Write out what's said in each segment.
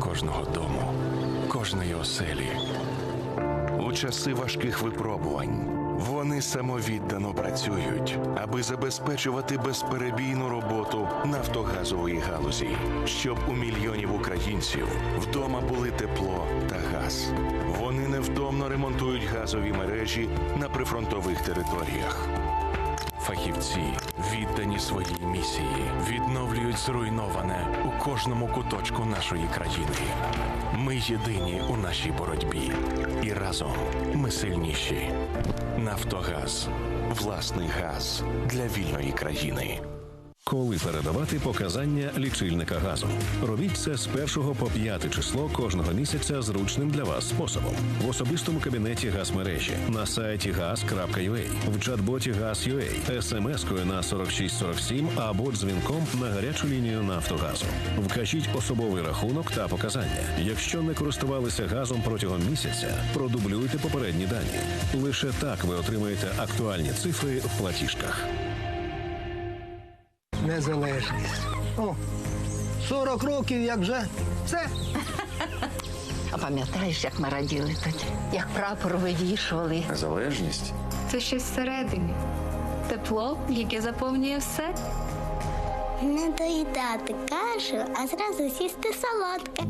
кожного дому, кожної оселі. У часи важких випробувань вони самовіддано працюють, аби забезпечувати безперебійну роботу нафтогазової галузі, щоб у мільйонів українців вдома були тепло та газ. Вони невтомно ремонтують газові мережі на прифронтових територіях. Фахівці віддані своїй місії, відновлюють зруйноване у кожному куточку нашої країни. Ми єдині у нашій боротьбі, і разом ми сильніші. Нафтогаз власний газ для вільної країни. Коли передавати показання лічильника газу. Робіть це з 1 по 5 число кожного місяця зручним для вас способом. В особистому кабінеті газмережі, на сайті gaz.ua, в чат-боті Gaz.ua, смс-кою на 4647 або дзвінком на гарячу лінію Нафтогазу. Вкажіть особовий рахунок та показання. Якщо не користувалися газом протягом місяця, продублюйте попередні дані. Лише так ви отримаєте актуальні цифри в платіжках. Незалежність. О, 40 років як вже. Все. А пам'ятаєш, як ми раділи тоді? Як прапор вивішували? Незалежність Це щось всередині. Тепло, яке заповнює все. Не доїдати кашу, а зразу сісти солодке.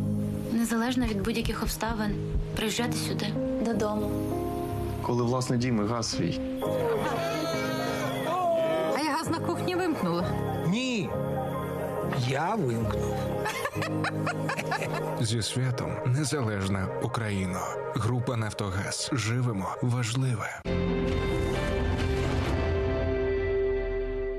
Незалежно від будь-яких обставин, приїжджати сюди додому. коли власний дім і газ свій. А я газ на кухні вимкнула. Я вимкнув. Зі святом незалежна Україна. Група Нафтогаз. Живемо важливе.